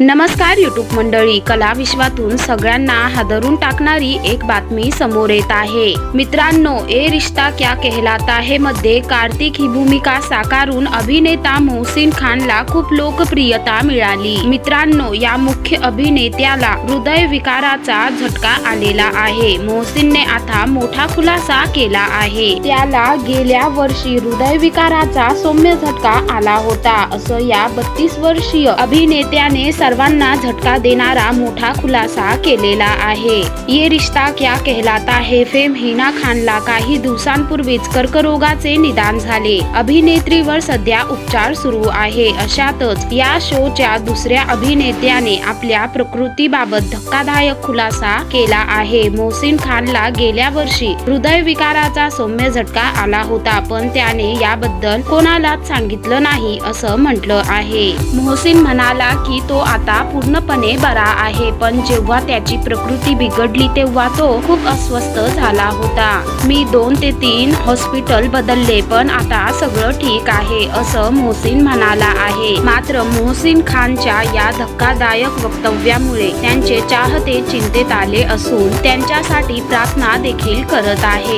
नमस्कार युट्यूब मंडळी. कला विश्वातून सगळ्यांना हादरून टाकणारी एक बातमी समोर येत आहे. मित्रांनो ए रिश्ता क्या कहलाता है मध्ये कार्तिक ही भूमिका साकारून अभिनेता मोहसिन खानला खूप लोकप्रियता मिळाली. मित्रांनो या मुख्य अभिनेत्याला हृदय विकाराचा झटका आलेला आहे. मोहसिनने आता मोठा खुलासा केला आहे. त्याला गेल्या वर्षी हृदय विकाराचा सौम्य झटका आला होता. असं या बत्तीस वर्षीय अभिनेत्याने सर्वांना झटका देणारा मोठा खुलासा केलेला आहे. ये रिश्ता क्या कहलाता है? फेम हिना खानला काही दिवसांपूर्वीच कर्करोगाचे निदान झाले. अभिनेत्रीवर सध्या उपचार सुरू आहे. अशातच या शोच्या दुसऱ्या अभिनेत्याने आपल्या प्रकृतीबाबत धक्कादायक खुलासा केला आहे. मोहसिन खानला गेल्या वर्षी हृदयविकाराचा सौम्य झटका आला होता पण त्याने याबद्दल कोणालाच सांगितलं नाही असं म्हटलं आहे. मोहसिन म्हणाला की तो आता पूर्णपणे बरा आहे. पण जेव्हा त्याची प्रकृती बिघडली तेव्हा तो खूप अस्वस्थ झाला होता. मी दोन ते तीन हॉस्पिटल बदलले पण आता सगळं ठीक आहे असं मोहसिन म्हणाला आहे. मात्र मोहसिन खानच्या या धक्कादायक वक्तव्यामुळे त्यांचे चाहते चिंतेत आले असून त्यांच्यासाठी प्रार्थना देखील करत आहे.